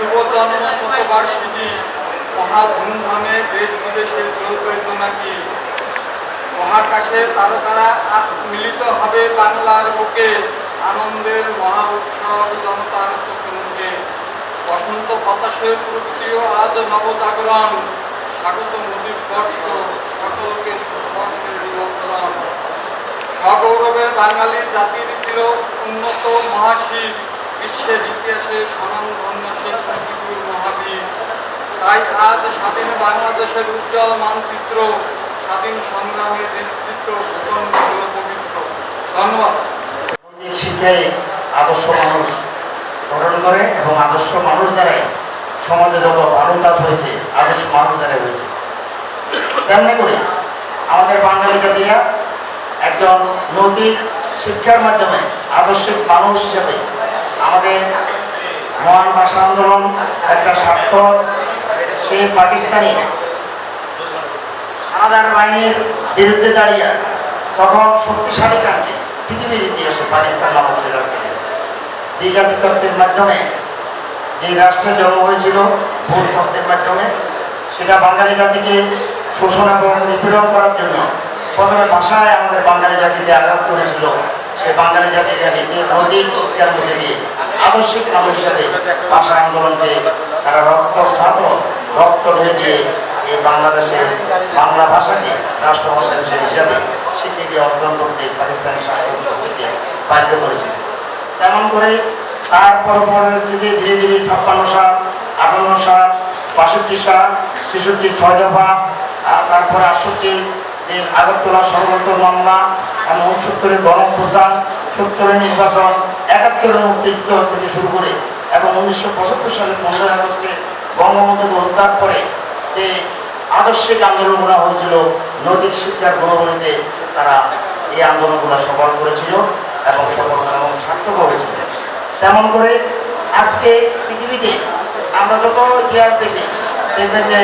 শুভ জন্ম শতবার্ষিকী মহা ধুমধামে দেশ বিদেশে চলবেত নাকি মহাকাশে তারকারা মিলিত হবে বাংলার বুকে। আনন্দের মহা উৎসব জনতার চোখে বসন্ত বাতাসের প্রকৃতিও আজ নবজাগরণ। স্বাগত নদীর বর্ষ সকলকে সুবর্ষের নিমন্ত্রণ। সগৌরবের বাঙালি জাতির ছিল উন্নত মহাশিব। বিশ্বের ইতিহাসে স্বনামধন্য তাই আজ স্বাধীন বাংলাদেশের উজ্জ্বল মানচিত্র, স্বাধীন সংগ্রামের নেতৃত্ব ধন্যবাদ। শিক্ষায় আদর্শ মানুষ গঠন করে এবং আদর্শ মানুষ দ্বারাই সমাজে যত ভালো কাজ হয়েছে, আদর্শ মানুষ দ্বারাই হয়েছে। তেমনি করে আমাদের বাঙালি জাতিরা একজন নৈতিক শিক্ষার মাধ্যমে আদর্শিক মানুষ হিসেবে আমাদের মহান ভাষা আন্দোলন একটা স্বার্থ সেই পাকিস্তানি। হানাদার বাহিনীর বিরুদ্ধে দাঁড়িয়ে তখন শক্তিশালী কাণ্ডে পৃথিবীর ইতিহাসে পাকিস্তান নামক রাষ্ট্রে মাধ্যমে যে রাষ্ট্রের জন্ম হয়েছিল ভোট তত্ত্বের মাধ্যমে, সেটা বাঙালি জাতিকে শোষণ এবং নিপীড়ন করার জন্য প্রথমে ভাষায় আমাদের বাঙালি জাতিকে আঘাত করেছিল। সে বাঙালি জাতিকে নীতি, নৈতিক শিক্ষার মধ্যে দিয়ে আদর্শিক মানুষ হিসাবে ভাষা আন্দোলনকে তারা রক্তস্থাত রক্ত ঢেলেছে এই বাংলাদেশের বাংলা ভাষাকে রাষ্ট্রভাষা হিসাবে স্বীকৃতি অর্জন করতে পাকিস্তানি শাসক থেকে বাধ্য করেছিল। তেমন করে তারপর পরবর্তীতে ধীরে ধীরে ছাপ্পান্ন সাল, আটান্ন সাল, বাষট্টি সাল, ছেষট্টি ছয় দফা তারপরে আটষট্টি, যে আগরতলা সর্বত্র মামলা এবং উনসত্তরের গণপ্রদান সত্তরের নির্বাচন, একাত্তরের মুক্তিযুদ্ধ থেকে শুরু করে এবং উনিশশো পঁচাত্তর সালের পনেরোই আগস্টে বঙ্গবন্ধুকে উদ্ধার করে যে আদর্শিক আন্দোলনগুলো হয়েছিল, নৈতিক শিক্ষার গুণগুলিতে তারা এই আন্দোলনগুলো সফল করেছিল এবং সফল এবং সার্থক হয়েছিল। তেমন করে আজকে পৃথিবীতে আমরা যত ইতিহাস দেখি, দেখবেন যে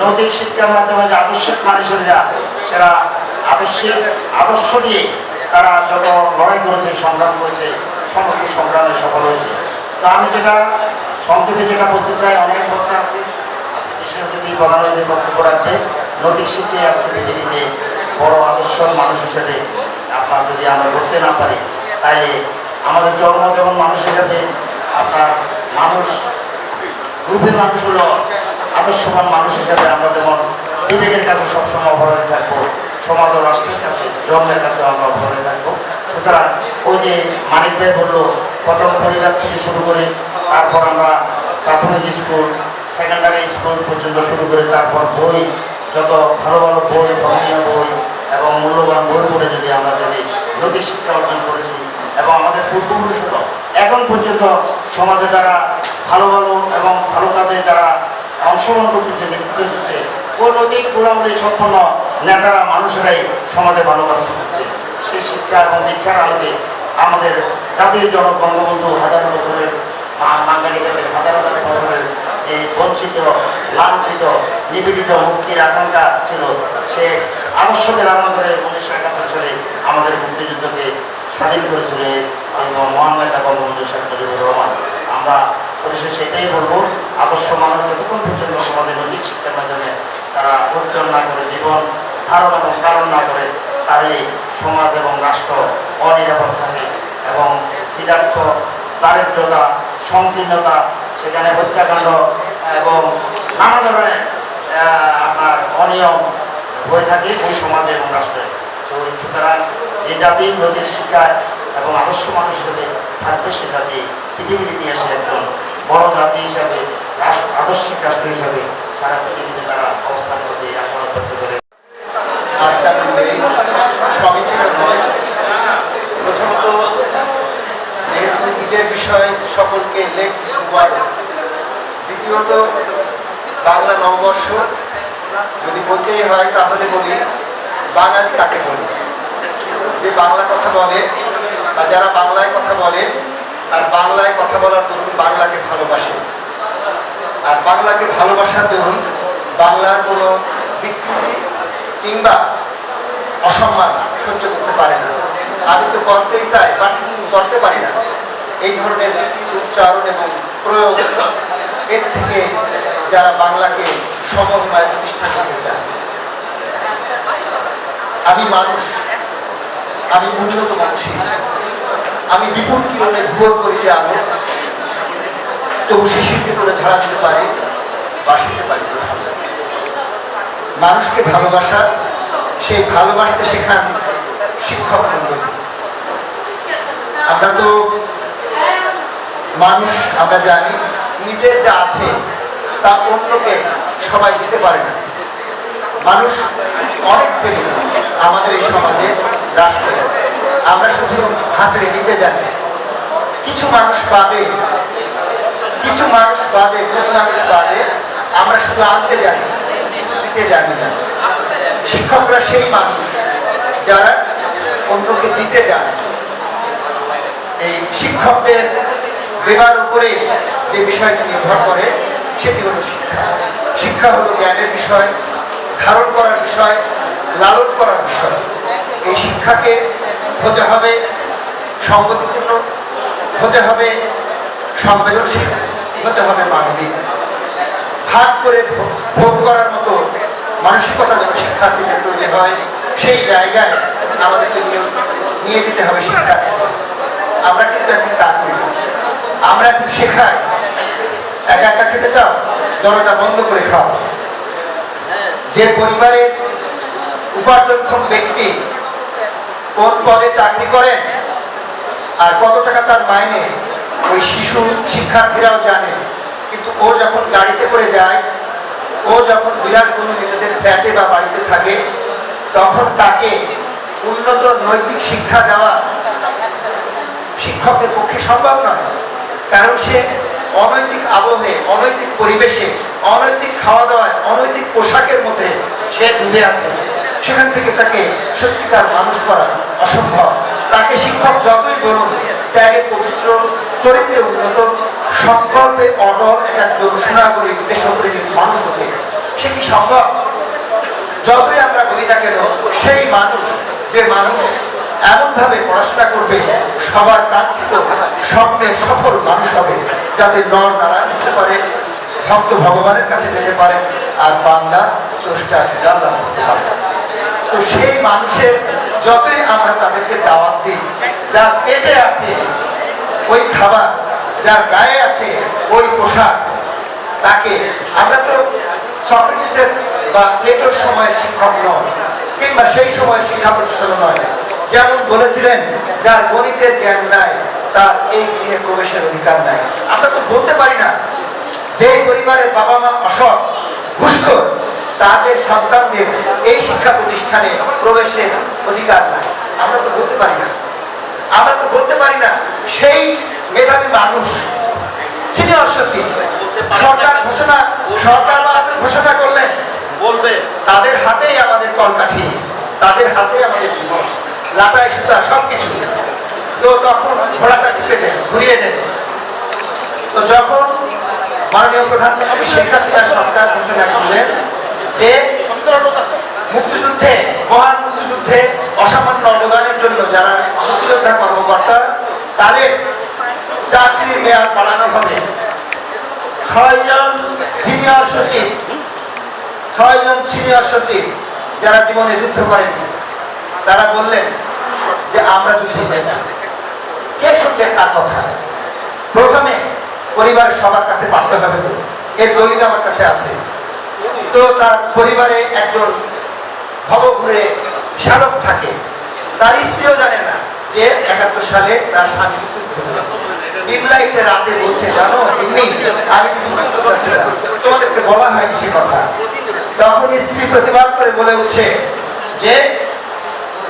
নৈতিক শিক্ষার মাধ্যমে যে আদর্শিক মানুষেরা, সেরা আদর্শিক আদর্শ নিয়ে তারা যত লড়াই করেছে, সংগ্রাম করেছে, সমস্ত সংগ্রামে সফল হয়েছে। তো আমি যেটা সংক্ষেপে যেটা বলতে চাই, অনেক কথা আছে বিষয় যদি প্রধান অতিথি বক্তব্য রাখবে নৈতিক শিক্ষায় আজকে পৃথিবীতে বড় আদর্শ মানুষ হিসেবে আপনার যদি আমরা করতে না পারি তাহলে আমাদের জন্ম যেমন মানুষ হিসাবে আপনার মানুষ রূপে মানুষ হলো আদর্শবান মানুষ হিসাবে আমরা যেমন বিবেকের কাছে সবসময় অপরাধে থাকব, সমাজ ও রাষ্ট্রের কাছে জন্মের কাছে আমরা অপরাধে থাকব। সুতরাং ওই যে মানিক ভাই বলল, প্রথম পরিবার থেকে শুরু করে তারপর আমরা প্রাথমিক স্কুল সেকেন্ডারি স্কুল পর্যন্ত শুরু করে তারপর বই, যত ভালো ভালো বই, ধর্মীয় বই এবং মূল্যবান বই পড়ে যদি আমরা যদি নৈতিক শিক্ষা অর্জন করেছি এবং আমাদের পূর্বপুরুষরা এখন পর্যন্ত সমাজে যারা ভালো ভালো এবং ভালো কাজে যারা অংশগ্রহণ করতেছে, নেতৃত্ব দিচ্ছে ও নৈতিক গুণাবলী সম্পন্ন নেতারা, মানুষেরাই সমাজে ভালো কাজ করতেছে। সেই শিক্ষা এবং দীক্ষার আলোকে আমাদের জাতির জনক বঙ্গবন্ধু হাজার বছরের মা- বাঙালিদের হাজার হাজার বছরের যে বঞ্চিত, লাঞ্ছিত, নিপীড়িত মুক্তির আকাঙ্ক্ষা ছিল সে ধারণ করে উনিশশো একাত্তর সালে আমাদের মুক্তিযুদ্ধকে স্বাধীন করেছিল এবং মহান নেতা বঙ্গবন্ধু শেখ মুজিবুর রহমান। আমরা পরিশেষে এটাই বলব, আদর্শ মানুষ যতক্ষণ পর্যন্ত সমাজে নৈতিক শিক্ষার মাধ্যমে তারা অর্জন না করে, জীবন ধারণ এবং কারণ না করে তাহলে সমাজ এবং রাষ্ট্র অনিরাপদ থাকে এবং ক্ষিদার্থ দারিদ্রতা, সংকীর্ণতা, সেখানে হত্যাকাণ্ড এবং নানা ধরনের আপনার অনিয়ম হয়ে থাকে ওই সমাজে এবং রাষ্ট্রে। তো সুতরাং যে জাতির নদীর শিকার এবং আদর্শ মানুষ হিসেবে থাকবে সে জাতি পৃথিবীর ইতিহাসে একজন বড় জাতি হিসাবে আদর্শিক রাষ্ট্র হিসাবে সারা পৃথিবীতে তারা অবস্থান করতে নববর্ষ যদি বলতেই হয়, তাহলে বলি, বাঙালি কাকে বলি? যে বাংলা কথা বলে বা যারা বাংলায় কথা বলে, আর বাংলায় কথা বলার দরুন বাংলাকে ভালোবাসে। আর বাংলাকে ভালোবাসার দরুন বাংলার কোনো বিকৃতি কিংবা অসম্মান সহ্য করতে পারে না। আমি তো করতেই চাই বাট করতে পারি না, এই ধরনের বিকৃত উচ্চারণ এবং প্রয়োগ এর থেকে যারা বাংলাকে সমন্বয় প্রতিষ্ঠা করতে চায়। আমি মানুষ, আমি উন্নত মানুষই আমি বিপুল কিরণে করি যে আলো তবু শিশিরকে করে ধরা দিতে পারি বাসিতে পারি মানুষকে ভালোবাসা, সেই ভালোবাসতে শেখান শিক্ষক মন্ডলী। আমরা তো মানুষ, আমরা জানি, নিজের যা আছে তা অন্যকে সবাই দিতে পারে না। মানুষ অনেক শ্রেণি আমাদের এই সমাজে রাষ্ট্রে। আমরা শুধু হাঁচড়ে নিতে জানি। কিছু মানুষ বাদে, কিছু মানুষ বাদে, কিছু মানুষ বাদে আমরা শুধু আনতে জানি দিতে জানি না। শিক্ষকরা সেই মানুষ যারা অন্যকে দিতে যায়। এই শিক্ষকদের দেবার উপরে যে বিষয়টি নির্ভর করে সেটি হলো শিক্ষা? শিক্ষা হলো জ্ঞানের বিষয়, ধারণ করার বিষয়, লালন করার বিষয়। এই শিক্ষাকে হতে হবে সংগতিপূর্ণ, হতে হবে সংবেদনশীল, হতে হবে মানবিক। ভাগ করে ভোগ- করার মতো মানসিকতা যেন শিক্ষার্থীদের তৈরি হয়, সেই জায়গায় আমাদেরকে নিয়ে- যেতে হবে শিক্ষার্থী আমরা কিন্তু এখন তা করি। আমরা এখন শেখাই। একা একা খেতে চাও? দরজা বন্ধ করে খাও। যে পরিবারের উপার্জনক্ষম ব্যক্তি কোন পদে চাকরি করেন আর কত টাকা তার মাইনে, ওই শিশু শিক্ষার্থীরাও জানে। কিন্তু ও যখন গাড়িতে করে যায়, ও যখন বিলাসগুলো নিজেদের ফ্ল্যাটে বা বাড়িতে থাকে, তখন তাকে উন্নত নৈতিক শিক্ষা দেওয়া শিক্ষকের পক্ষে সম্ভব নয়। কারণ সে অনৈতিক আবহে, অনৈতিক পরিবেশে, অনৈতিক খাওয়া দাওয়ায় অনৈতিক পোশাকের মধ্যে সে ডুবে আছে। সেখান থেকে তাকে সত্যিকার মানুষ করা অসম্ভব। তাকে শিক্ষক যতই বলুন, ত্যাগে পবিত্র, চরিত্রে উন্নত, সংকল্পে অটল এক একজন সুনাগরিক দেশপ্রেমিক মানুষ হতে। সে কি সম্ভব? যতই আমরা বলি না কেন, সেই মানুষ, যে মানুষ এমনভাবে পড়াশোনা করবে, সবার কাঙ্ক্ষিত স্বপ্নের সফল মানুষ হবে, যাতে নর নারা দিতে পারে, ভক্ত ভগবানের কাছে যেতে পারে, আর বান্দা স্রষ্টা দিদাল্লাহ করতে পারে। তো সেই মানুষের যতই আমরা তাদেরকে দাওয়াত দিই যা পেটে আছে ওই খাবার, যার গায়ে আছে ওই পোশাক, তাকে আমরা তো সক্রেটিসের বা প্লেটোর সময় শিক্ষক নয়, কিংবা সেই সময় শিক্ষা প্রতিষ্ঠান নয় যেমন বলেছিলেন যার গণিতের জ্ঞান নাই তার এই গৃহে প্রবেশের অধিকার নাই। আমরা তো বলতে পারি না যে পরিবারের বাবা মা অসৎ ঘুষখোর তাদের সন্তানদের এই শিক্ষা প্রতিষ্ঠানে প্রবেশের অধিকার নাই। আমরা তো বলতে পারি না। আমরা তো বলতে পারি না সেই মেধাবী মানুষ সিনিয়র সচিব সরকার ঘোষণা সরকার ঘোষণা করলেন বলবে। তাদের হাতেই আমাদের কলকাঠি তাদের হাতেই আমাদের জীবন। লাটাই সুতা সব কিছু তো তখন ঘোড়াটা টিপে দেন ঘুরিয়ে দেন তো যখন মাননীয় প্রধানমন্ত্রী শেখ হাসিনার সরকার ঘোষণা করলেন যে মুক্তিযুদ্ধে, মহান মুক্তিযুদ্ধে অসামান্য অবদানের জন্য যারা মুক্তিযোদ্ধা কর্মকর্তা, তাদের চাকরির মেয়াদ বাড়ানো হবে। ছয়জন সিনিয়র সচিব, ছয়জন সিনিয়র সচিব যারা জীবনে যুদ্ধ করেননি, তারা বললেন যে আমরা যুদ্ধ করেছি কে শুনবে কার কথা? প্রথমে পরিবারের সবার কাছে পাঠাতে হবে তো। এর দলিল আমার কাছে আছে। তো তার পরিবারে একজন ভবঘুরে শালক থাকে। তার স্ত্রীও জানে না যে একাত্তর সালে তার স্বামী মিডলাইটে রাতে বলছে, জানো আমি তোমাদেরকে বলা হয়নি সে কথা। তখন স্ত্রী প্রতিবাদ করে বলে উঠছে যে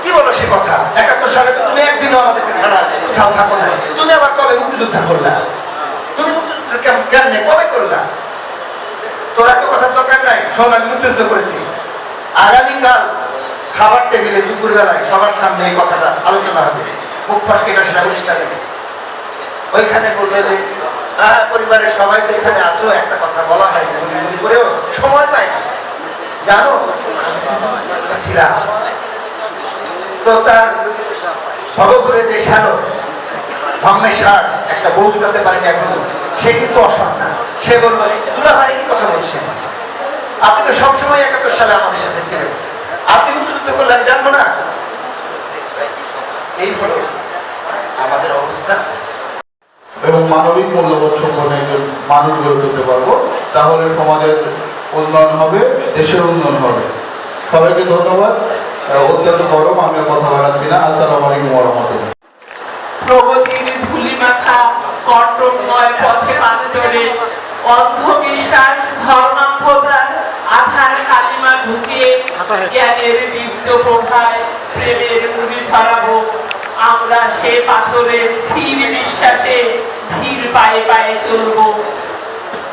কি বলো সে কথা? একাত্তর সালে তো তুমি একদিনও আমাদেরকে ছাড়া কোথাও থাকো না তুমি আবার কবে মুক্তিযোদ্ধা করলা? তুমি মুক্তিযুদ্ধ কেমন? কবে করলা? তোরা তো কথার দরকার নাই, শোন, আমি মুক্তিযুদ্ধ করেছি। আগামীকাল খাবার টেবিলে দুপুরবেলায় সবার সামনে এই কথাটা আলোচনা হবে। মুখ ফসকে এটা সেটা না ওইখানে বলল যে পরিবারের সবাই তো এখানে আছো, একটা কথা বলা হয় করেও সময় পাই জানো ছিলাম। যে একটা বউ জুটাতে পারেনি সে কিন্তু সে বলল, দুলা ভাই কি কথা আপনি তো সবসময় একাত্তর সালে আমাদের সাথে ছিলেন। আপনি জানব না? এই আমাদের অবস্থা। এবং মানবিক মূল্যবোধ একজন মানুষ গড়ে তুলতে পারব, তাহলে সমাজের উন্নয়ন হবে, দেশের উন্নয়ন হবে। সবাইকে ধন্যবাদ। অত্যন্ত গরম আমি কথা বাড়াচ্ছি না। আসসালামু আলাইকুম রহমতুল্লাহ। প্রগতির ধুলিমাখা কর্তব্যময় পথে পান্তরে অন্ধবিশ্বাস ধর্মান্ধতার আধার কালিমা ঢুকিয়ে জ্ঞানের দীপ্ত প্রভায় প্রেমের মুড়ি ছড়াবো। আমরা সে পাথরে স্থির বিশ্বাসে ধীর পায়ে পায়ে চলবো।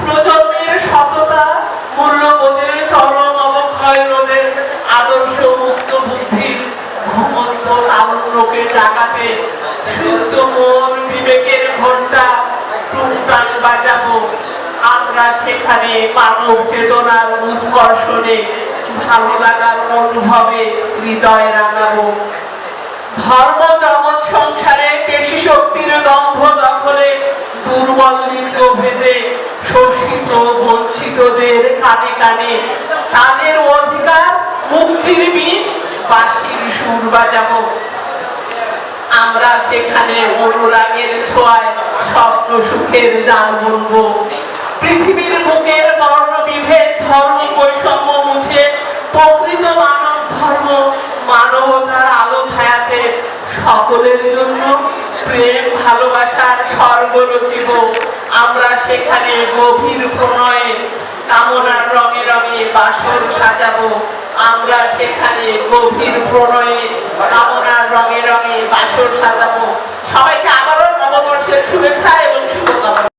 প্রজন্মের সততা, মূল্যবোধের চরম অবক্ষয় রোধের আদর্শ মুক্ত বুদ্ধির ঘুমন্ত তারুণ্যকে জাগাতে, শুদ্ধ মন বিবেকের ঘণ্টা টুকটান বাজাবো। আমরা সেখানে মানব চেতনার উৎকর্ষণে ভালো লাগার অনুভবে হৃদয় রাঙাবো। ধর্ম জগৎ সংসারে পেশি শক্তির দম্ভ দখলে, দুর্বল লিঙ্গ ভেদে শোষিত বঞ্চিতদের কানে কানে, তাদের অধিকার মুক্তির আমরা সেখানে অনুরাগের ছোঁয়ায় স্বপ্ন সুখের জাল বলব পৃথিবীর বুকের বর্ণ বিভেদ ধর্ম বৈষম্য মুছে প্রকৃত মানব ধর্ম, মানবতার আলো ছায়াতে সকলের জন্য প্রেম, ভালোবাসার স্বর্গ রচিব আমরা সেখানে গভীর প্রণয়ে কামনার রঙে রঙে বাসর সাজাবো। আমরা সেখানে গভীর প্রণয়ে কামনার রঙে রঙে বাসর সাজাবো। সবাইকে আবারও নববর্ষের শুভেচ্ছা এবং শুভকামনা।